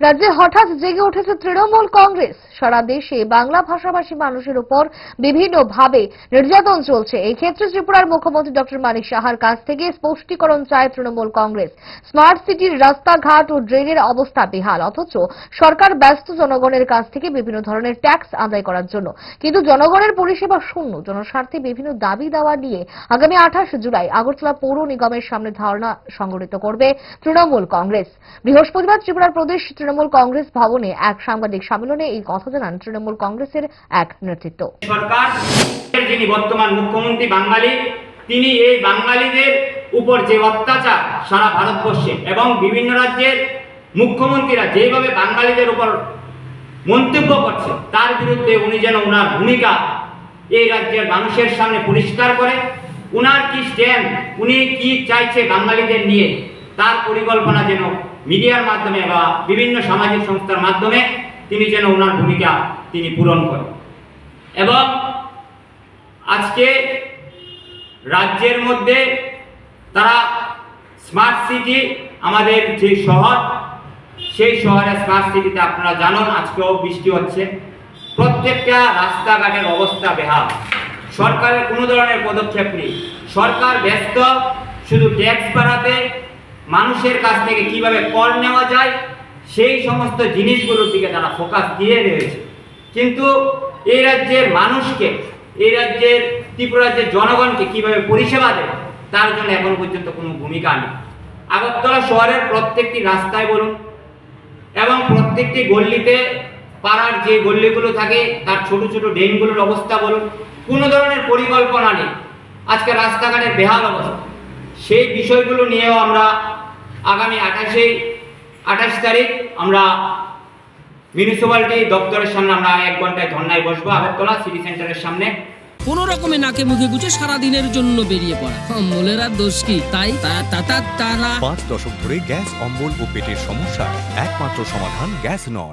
রাজ্যে হঠাৎ জেগে উঠেছে তৃণমূল কংগ্রেস। সারা দেশে বাংলা ভাষাভাষী মানুষের উপর বিভিন্নভাবে নির্যাতন চলছে। এই ক্ষেত্রে ত্রিপুরার মুখ্যমন্ত্রী ডক্টর মানিক সাহার কাছ থেকে স্পষ্টীকরণ চায় তৃণমূল কংগ্রেস। স্মার্ট সিটির রাস্তাঘাট ও ড্রেনের অবস্থা বেহাল, অথচ সরকার ব্যস্ত জনগণের কাছ থেকে বিভিন্ন ধরনের ট্যাক্স আদায় করার জন্য। কিন্তু জনগণের পরিষেবা শূন্য। জনস্বার্থে বিভিন্ন দাবি দাওয়া নিয়ে আগামী আঠাশ জুলাই আগরতলা পৌর নিগমের সামনে ধারণা সংগঠিত করবে তৃণমূল কংগ্রেস। বৃহস্পতিবার ত্রিপুরার প্রদেশ তৃণমূল কংগ্রেস ভবনে এক সাংবাদিক সম্মেলনে এই কথা জানান তৃণমূল কংগ্রেসের এক নেতৃত্ব। সরকার, যিনি বর্তমান মুখ্যমন্ত্রী বাঙালি, তিনি এই বাঙালিদের উপর যে অত্যাচার সারা ভারতবর্ষে এবং বিভিন্ন রাজ্যের মুখ্যমন্ত্রীরা যেভাবে বাঙালিদের উপর মন্তব্য করছে, তার বিরুদ্ধে উনি যেন ওনার ভূমিকা এই রাজ্যের মানুষের সামনে পরিষ্কার করে, উনার কি স্ট্যান্ড উনি কি চাইছে বাঙালিদের নিয়ে, তার পরিকল্পনা যেন মিডিয়ার মাধ্যমে বা বিভিন্ন সামাজিক সংস্থার মাধ্যমে তিনি যেন ওনার ভূমিকা তিনি পূরণ করেন। এবং আজকে রাজ্যের মধ্যে তারা স্মার্ট সিটি আমাদের যে শহর, সেই শহরে স্মার্ট সিটিতে আপনারা জানেন, আজকেও বৃষ্টি হচ্ছে। প্রত্যেকটা রাস্তাঘাটের অবস্থা বেহাল। সরকারের কোনো ধরনের পদক্ষেপ নেই। সরকার ব্যস্ত, শুধু ট্যাক্স বাড়াতে মানুষের কাছ থেকে কীভাবে কর নেওয়া যায়, সেই সমস্ত জিনিসগুলোর দিকে তারা ফোকাস দিয়ে রয়েছে। কিন্তু এই রাজ্যের মানুষকে, এই রাজ্যের ত্রিপুরা রাজ্যের জনগণকে কীভাবে পরিষেবা দেবে তার জন্য এখনও পর্যন্ত কোনো ভূমিকা নেই। আগরতলা শহরের প্রত্যেকটি রাস্তায় বলুন, এবং প্রত্যেকটি গল্লিতে পাড়ার যে গল্লিগুলো থাকে, তার ছোট ছোট ড্রেনগুলোর অবস্থা বলুন, কোনো ধরনের পরিকল্পনা নেই। আজকে রাস্তাঘাটের বেহাল অবস্থা। সেই বিষয়গুলো নিয়েও আমরা আগামী আঠাশে আঠাশ তারিখ আমরা মিউনিসিপ্যালিটি দপ্তরের সামনে আমরা এক ঘন্টায় ধর্নায় বসবো আগরতলা সিটি সেন্টারের সামনে। কোনো রকমে নাকে মুখে গুছে সারা দিনের জন্য বেরিয়ে পড়া। অম্বলের আর দোষ কি? তাই তা তা তা তারা পাঁচ দশক ধরে গ্যাস অম্বল ও পেটের সমস্যা। একমাত্র সমাধান গ্যাস নয়।